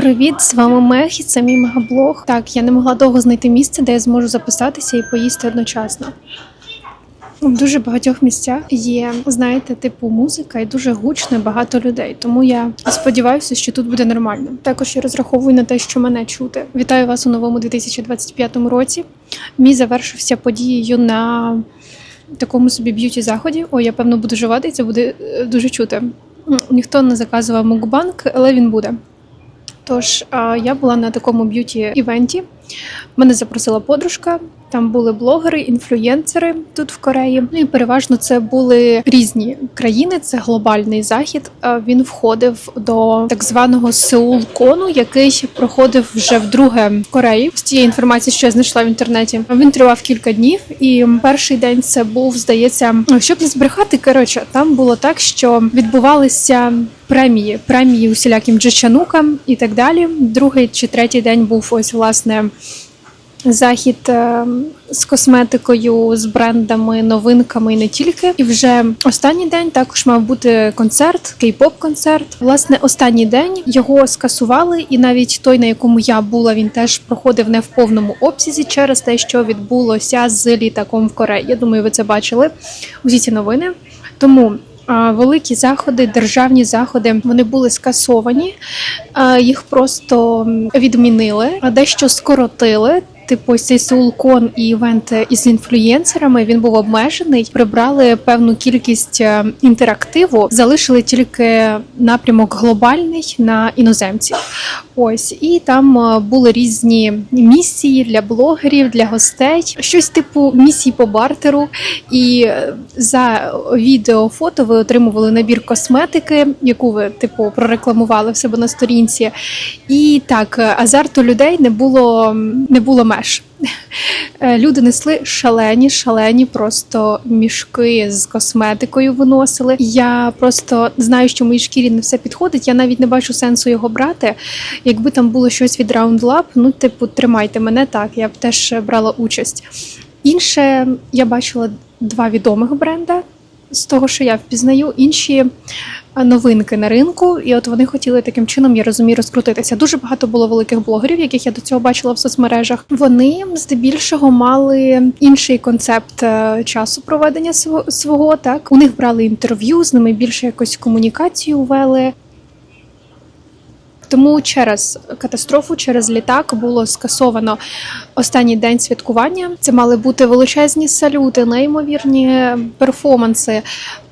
Привіт, з вами Мехі, це мій мегаблог. Так, я не могла довго знайти місце, де я зможу записатися і поїсти одночасно. В дуже багатьох місцях є, знаєте, типу музика і дуже гучно багато людей. Тому я сподіваюся, що тут буде нормально. Також я розраховую на те, що мене чути. Вітаю вас у новому 2025 році. Мій завершився подією на такому собі б'юті заході. Ой, я певно буду жувати, і це буде е, дуже чути. Ніхто не заказував мукбанк, але він буде. Тож я була на такому б'юті івенті. Мене запросила подружка. Там були блогери, інфлюєнсери тут в Кореї. Ну і переважно це були різні країни. Це глобальний захід. Він входив до так званого Сеул Кону, який проходив вже вдруге в Кореї. З тієї інформації, що я знайшла в інтернеті. Він тривав кілька днів, і перший день це був, здається, щоб не збрехати. Коротше, там було так, що відбувалися премії, премії усіляким джечанукам і так далі. Другий чи третій день був ось власне захід е, з косметикою, з брендами, новинками і не тільки. І вже останній день також мав бути концерт, кей-поп концерт. Власне, останній день його скасували, і навіть той, на якому я була, він теж проходив не в повному обсязі через те, що відбулося з літаком в Кореї. Я думаю, ви це бачили. Усі ці новини. Тому великі заходи, державні заходи, вони були скасовані, їх просто відмінили, дещо скоротили. Типу, Сеулкон і івент із інфлюєнсерами він був обмежений. Прибрали певну кількість е, інтерактиву, залишили тільки напрямок глобальний на іноземців. Ось і там е, були різні місії для блогерів, для гостей, щось типу місій по бартеру. І е, за відео фото ви отримували набір косметики, яку ви типу прорекламували в себе на сторінці. І так, азарту людей не було не було меж. Е, Люди несли шалені, шалені просто мішки з косметикою виносили. Я просто знаю, що моїй шкірі не все підходить. Я навіть не бачу сенсу його брати. Якби там було щось від Round Lab, ну типу, тримайте мене так. Я б теж брала участь. Інше я бачила два відомих бренда з того, що я впізнаю, інші новинки на ринку, і от вони хотіли таким чином, я розумію, розкрутитися. Дуже багато було великих блогерів, яких я до цього бачила в соцмережах. Вони здебільшого мали інший концепт е, часу проведення свого. Так у них брали інтерв'ю, з ними більше якось комунікацію вели. Тому через катастрофу, через літак було скасовано останній день святкування. Це мали бути величезні салюти, неймовірні перформанси.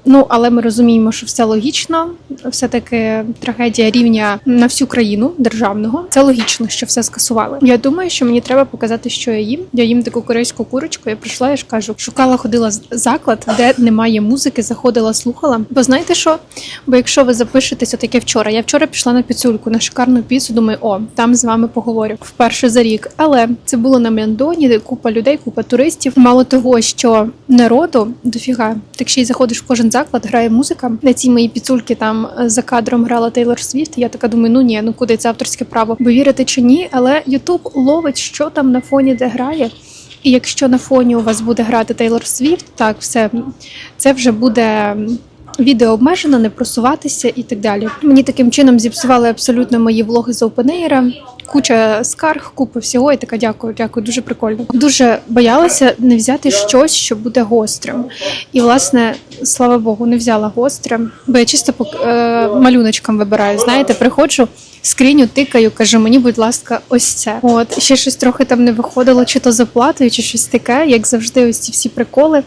Ну але ми розуміємо, що все логічно. Все таки трагедія рівня на всю країну державного. Це логічно, що все скасували. Я думаю, що мені треба показати, що я їм. Я їм таку корейську курочку. Я прийшла, я ж кажу, шукала, ходила заклад, де немає музики, заходила, слухала. Бо знаєте що? Бо якщо ви запишетеся таке вчора, я вчора пішла на піцульку на шикарну піцу. Думаю, о, там з вами поговорю вперше за рік. Але це було на Мендоні, де купа людей, купа туристів. Мало того, що народу дофіга. Так ще й заходиш в кожен заклад, грає музика. На цій моїй піцульки там е, за кадром грала Тейлор Свіфт. Я така думаю, ну ні, ну куди це авторське право? Бо вірите чи ні, але Ютуб ловить, що там на фоні де грає. І якщо на фоні у вас буде грати Тейлор Свіфт, так все це вже буде відео обмежено, не просуватися і так далі. Мені таким чином зіпсували абсолютно мої влоги з OpenAir, куча скарг, купа всього. І така дякую, дякую, дуже прикольно. Дуже боялася не взяти щось, що буде гострим. І власне, слава Богу, не взяла гострим, бо я чисто по е, малюночкам вибираю. Знаєте, приходжу. Скриню тикаю, кажу, мені, будь ласка, ось це. От ще щось трохи там не виходило, чи то заплатою, чи щось таке, як завжди, ось ці всі приколи.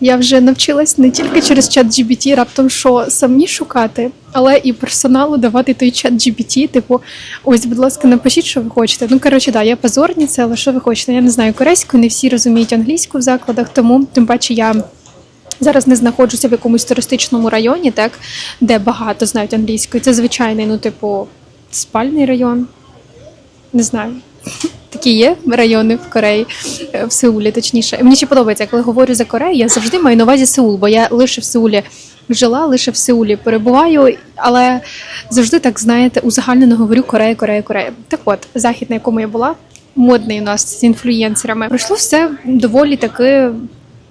Я вже навчилась не тільки через чат GBT раптом що самі шукати, але і персоналу давати той чат GBT, типу, ось, будь ласка, напишіть, що ви хочете. Ну, коротше, да, я позорниця, але що ви хочете? Я не знаю корейську, не всі розуміють англійську в закладах, тому тим паче я. Зараз не знаходжуся в якомусь туристичному районі, так, де багато знають англійською. Це звичайний, ну, типу, спальний район. Не знаю. Такі є райони в Кореї, е, в Сеулі, точніше. Мені ще подобається, коли говорю за Корею, я завжди маю на увазі Сеул, бо я лише в Сеулі жила, лише в Сеулі перебуваю, але завжди так знаєте, узагальнено говорю Корея, Корея, Корея. Так от, захід, на якому я була, модний у нас з інфлюєнсерами, пройшло все доволі таки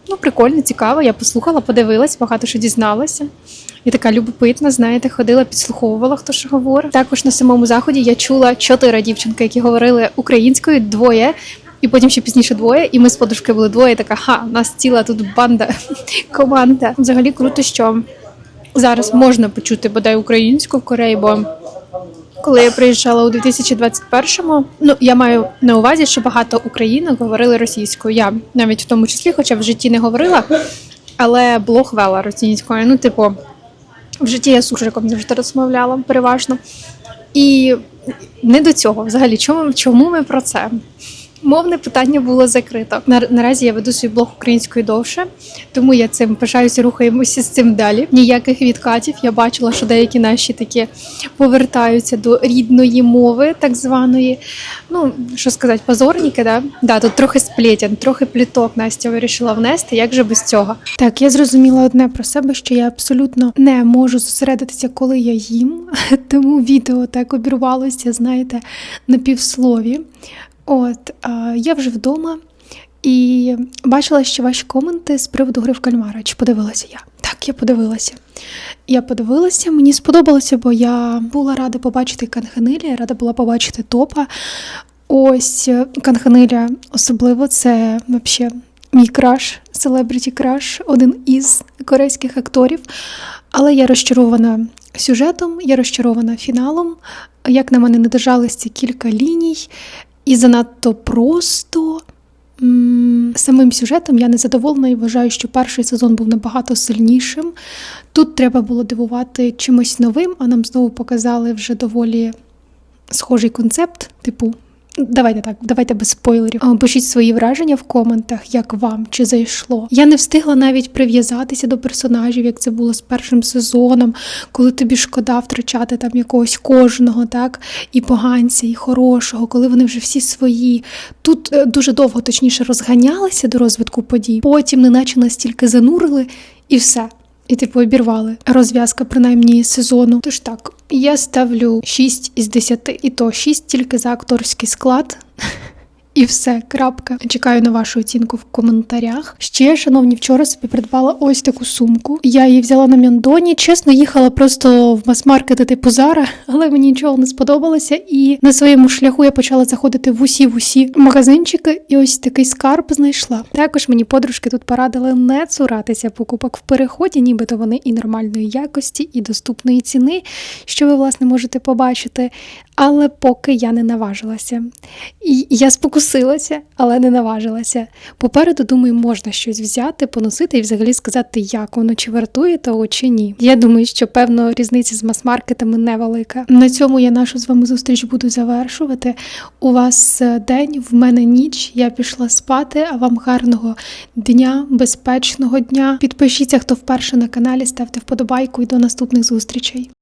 ну прикольно, цікаво. Я послухала, подивилась, багато що дізналася. Я така любопитна, знаєте, ходила, підслуховувала, хто що говорить. Також на самому заході я чула чотири дівчинки, які говорили українською, двоє. І потім ще пізніше двоє, і ми з подружкою були двоє. Така ха, нас ціла тут банда, команда. Взагалі круто, що зараз можна почути бодай українську в Кореї, бо коли я приїжджала у 2021-му, ну я маю на увазі, що багато українок говорили російською. Я навіть в тому числі, хоча в житті не говорила, але блог вела російською. Ну, типу, в житті я суржиком завжди розмовляла переважно. І не до цього взагалі. Чому, чому ми про це? Мовне питання було закрито. На, наразі я веду свій блог українською довше, тому я цим пишаюся, рухаємося з цим далі. Ніяких відкатів. Я бачила, що деякі наші такі повертаються до рідної мови, так званої. Ну що сказати, позорники, да? Да, тут трохи сплетен, трохи пліток Настя вирішила внести. Як же без цього? Так, я зрозуміла одне про себе, що я абсолютно не можу зосередитися, коли я їм, тому відео так обірвалося, знаєте, на півслові. От я вже вдома і бачила ще ваші коменти з приводу гри в кальмара. Чи подивилася я? Так, я подивилася. Я подивилася, мені сподобалося, бо я була рада побачити Канханилі, рада була побачити топа. Ось е, Канханилля особливо це взагалі мій краш, селебриті краш, один із корейських акторів. Але я розчарована сюжетом, я розчарована фіналом. Як на мене, не держались ці кілька ліній, і занадто просто. Самим сюжетом я не задоволена і вважаю, що перший сезон був набагато сильнішим. Тут треба було дивувати чимось новим, а нам знову показали вже доволі схожий концепт, типу. Давайте так, давайте без спойлерів. Пишіть свої враження в коментах, як вам чи зайшло. Я не встигла навіть прив'язатися до персонажів, як це було з першим сезоном, коли тобі шкода втрачати там якогось кожного, так і поганця, і хорошого, коли вони вже всі свої. Тут е, дуже довго, точніше, розганялися до розвитку подій. Потім, неначе настільки занурили, і все. І типу обірвали розв'язка, принаймні сезону. Тож так, я ставлю 6 із 10, і то 6 тільки за акторський склад. І все, крапка. Чекаю на вашу оцінку в коментарях. Ще, шановні, вчора собі придбала ось таку сумку. Я її взяла на Мьондоні. Чесно, їхала просто в мас-маркети типу Зара, але мені нічого не сподобалося. І на своєму шляху я почала заходити в усі в усі магазинчики, і ось такий скарб знайшла. Також мені подружки тут порадили не цуратися покупок в переході, нібито вони і нормальної якості, і доступної ціни, що ви власне можете побачити. Але поки я не наважилася. І я спокусилася, але не наважилася. Попереду, думаю, можна щось взяти, поносити і взагалі сказати, як воно чи вартує того, чи ні. Я думаю, що певно різниця з мас-маркетами невелика. На цьому я нашу з вами зустріч буду завершувати. У вас е, день, в мене ніч. Я пішла спати. А вам гарного дня, безпечного дня. Підпишіться, хто вперше на каналі, ставте вподобайку і до наступних зустрічей.